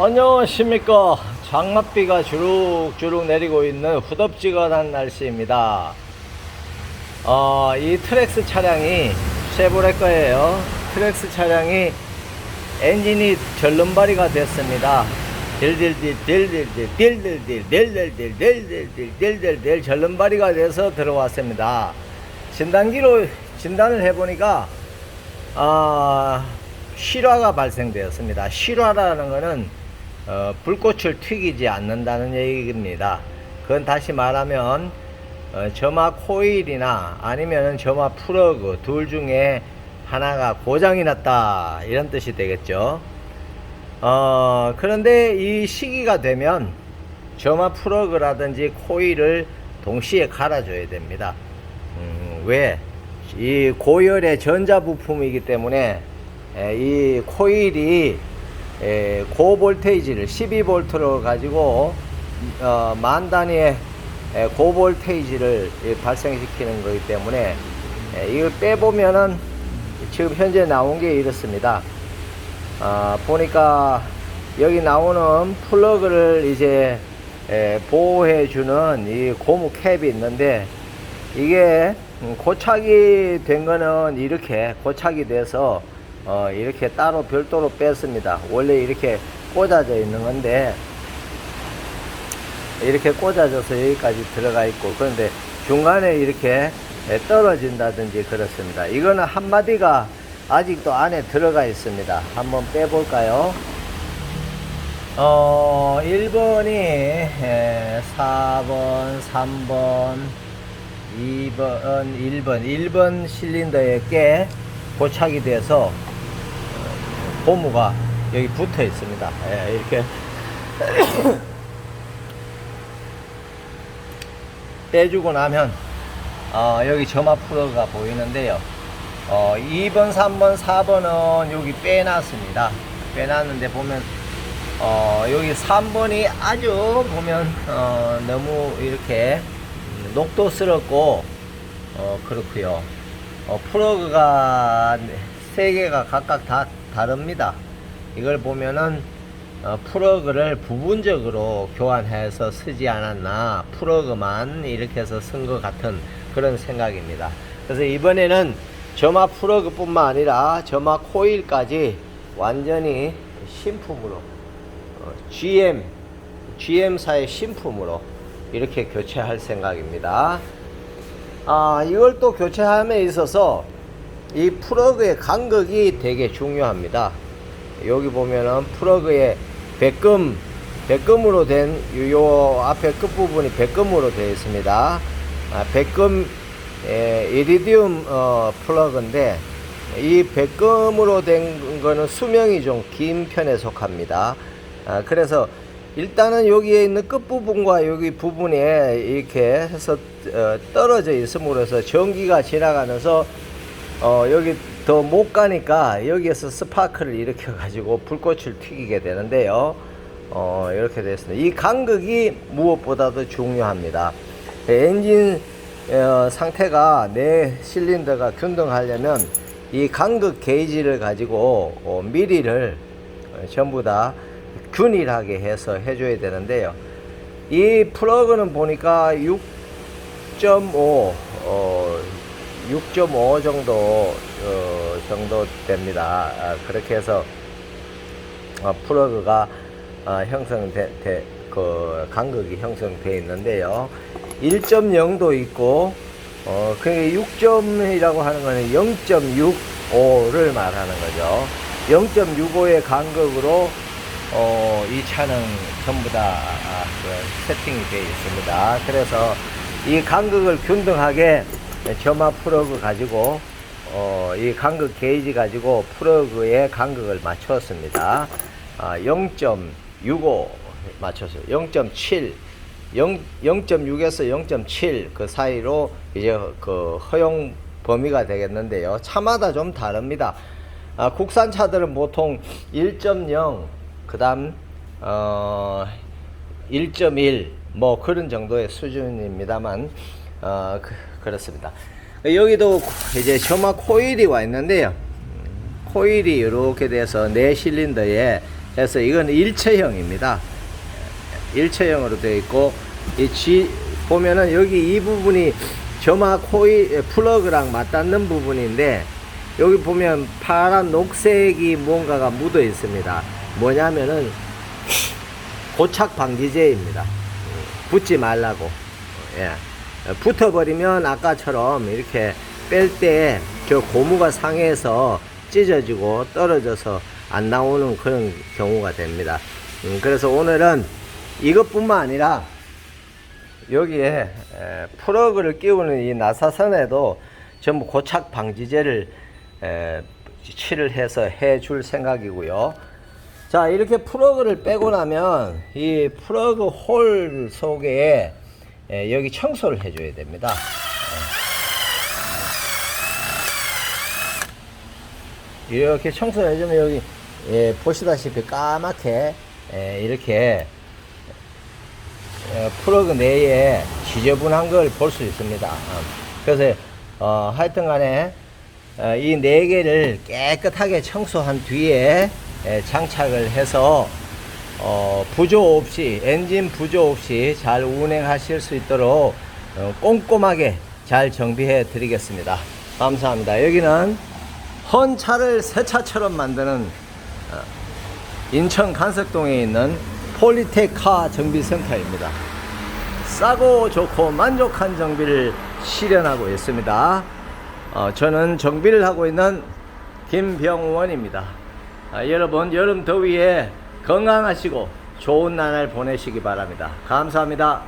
안녕하십니까. 장맛비가 주룩주룩 내리고 있는 후덥지근한 날씨입니다. 어, 이 트렉스 차량이 쉐보레 거예요. 트렉스 차량이 엔진이 절름발이가 됐습니다. 딜딜딜 딜딜딜 딜딜딜 딜딜딜 딜딜딜 딜딜딜 절름발이가 돼서 들어왔습니다. 진단기로 진단을 해보니까 아, 실화가 발생되었습니다. 실화라는 것은 어, 불꽃을 튀기지 않는다는 얘기입니다. 그건 다시 말하면 어, 점화 코일이나 아니면 점화 플러그 둘 중에 하나가 고장이 났다 이런 뜻이 되겠죠. 어, 그런데 이 시기가 되면 점화 플러그라든지 코일을 동시에 갈아줘야 됩니다. 음, 왜? 이 고열의 전자 부품이기 때문에 에, 이 코일이 에, 고볼테이지를 12볼트로 가지고 어, 만 단위의 에, 고볼테이지를 이, 발생시키는 거기 때문에 에, 이걸 빼보면은 지금 현재 나온 게 이렇습니다. 아, 보니까 여기 나오는 플러그를 이제 에, 보호해주는 이 고무 캡이 있는데 이게 음, 고착이 된 거는 이렇게 고착이 돼서 어, 이렇게 따로 별도로 뺐습니다. 원래 이렇게 꽂아져 있는 건데 이렇게 꽂아져서 여기까지 들어가 있고 그런데 중간에 이렇게 에, 떨어진다든지 그렇습니다. 이거는 한 마디가 아직도 안에 들어가 있습니다. 한번 빼볼까요? 어, 1번이 4번, 3번, 2번, 1번, 1번 실린더에 꽤 고착이 돼서 어, 고무가 여기 붙어 있습니다. 예, 이렇게 빼주고 나면 어, 여기 점화 프로가 보이는데요. 어, 2번, 3번, 4번은 여기 빼놨습니다. 빼놨는데 보면 어, 여기 3번이 아주 보면 어, 너무 이렇게 녹도스럽고 어, 그렇고요. 어, 플러그가 세 개가 각각 다 다릅니다. 이걸 보면은 어, 플러그를 부분적으로 교환해서 쓰지 않았나 플러그만 이렇게 해서 쓴 것 같은 그런 생각입니다. 그래서 이번에는 점화 플러그뿐만 아니라 점화 코일까지 완전히 신품으로 어, GM GM사의 신품으로 이렇게 교체할 생각입니다. 아, 이걸 또 교체함에 있어서 이 플러그의 간극이 되게 중요합니다. 여기 보면은 플러그의 백금, 백금으로 된, 요 앞에 끝부분이 백금으로 되어 있습니다. 아, 백금, 에, 이리디움, 어, 플러그인데, 이 백금으로 된 거는 수명이 좀 긴 편에 속합니다. 아, 그래서 일단은 여기에 있는 끝부분과 여기 부분에 이렇게 해서 어, 떨어져 있음으로써 전기가 지나가면서 어, 여기 더 못 가니까 여기에서 스파크를 일으켜 가지고 불꽃을 튀기게 되는데요. 어, 이렇게 됐습니다. 이 간극이 무엇보다도 중요합니다. 엔진 어, 상태가 내 실린더가 균등하려면 이 간극 게이지를 가지고 어, 미리를 어, 전부 다 균일하게 해서 해줘야 되는데요. 이 플러그는 보니까 6.5 어, 6.5 정도 어, 정도 됩니다. 아, 그렇게 해서 어, 플러그가 어, 형성돼 돼- 그 간극이 형성되어 있는데요. 1.0도 있고 어, 그 6점이라고 하는 거는 0.65를 말하는 거죠. 0.65의 간극으로 어, 이 차는 전부 다 아, 그 세팅이 되어 있습니다. 그래서 이 간극을 균등하게 점화 플러그 가지고 어, 이 간극 게이지 가지고 플러그의 간극을 맞췄습니다. 아, 0.65 맞췄어요. 0.7 0, 0.6에서 0.7 그 사이로 이제 그 허용 범위가 되겠는데요. 차마다 좀 다릅니다. 아, 국산 차들은 보통 1.0 그 다음 어 1.1 뭐 그런 정도의 수준입니다만 어 그, 렇습니다 여기도 이제 점화 코일이 와 있는데요. 음, 코일이 이렇게 돼서 네 실린더에 해서 이건 일체형입니다. 일체형으로 되어 있고 이 G 보면은 여기 이 부분이 점화 코일 플러그랑 맞닿는 부분인데 여기 보면 파란 녹색이 뭔가가 묻어 있습니다. 뭐냐면은 고착 방지제입니다. 붙지 말라고. 예. 붙어버리면 아까처럼 이렇게 뺄때저 고무가 상해서 찢어지고 떨어져서 안 나오는 그런 경우가 됩니다. 음, 그래서 오늘은 이것뿐만 아니라 여기에 에, 플러그를 끼우는 이 나사선에도 전부 고착 방지제를 에, 칠을 해서 해 줄 생각이고요. 자, 이렇게 플러그를 빼고 나면 이 플러그 홀 속에 에, 여기 청소를 해줘야 됩니다. 예. 이렇게 청소를 해주면 여기 예, 보시다시피 까맣게 예, 이렇게 어, 플러그 내에 지저분한 걸 볼 수 있습니다. 어, 그래서 어, 하여튼 간에 어, 이네 개를 깨끗하게 청소한 뒤에 예, 장착을 해서 어, 부조 없이 엔진 부조 없이 잘 운행하실 수 있도록 어, 꼼꼼하게 잘 정비해 드리겠습니다. 감사합니다. 여기는 헌 차를 새 차처럼 만드는 어, 인천 간석동에 있는 폴리테카 정비센터입니다. 싸고 좋고 만족한 정비를 실현하고 있습니다. 어, 저는 정비를 하고 있는 김병원입니다. 아, 여러분 여름 더위에 건강하시고 좋은 나날 보내시기 바랍니다. 감사합니다.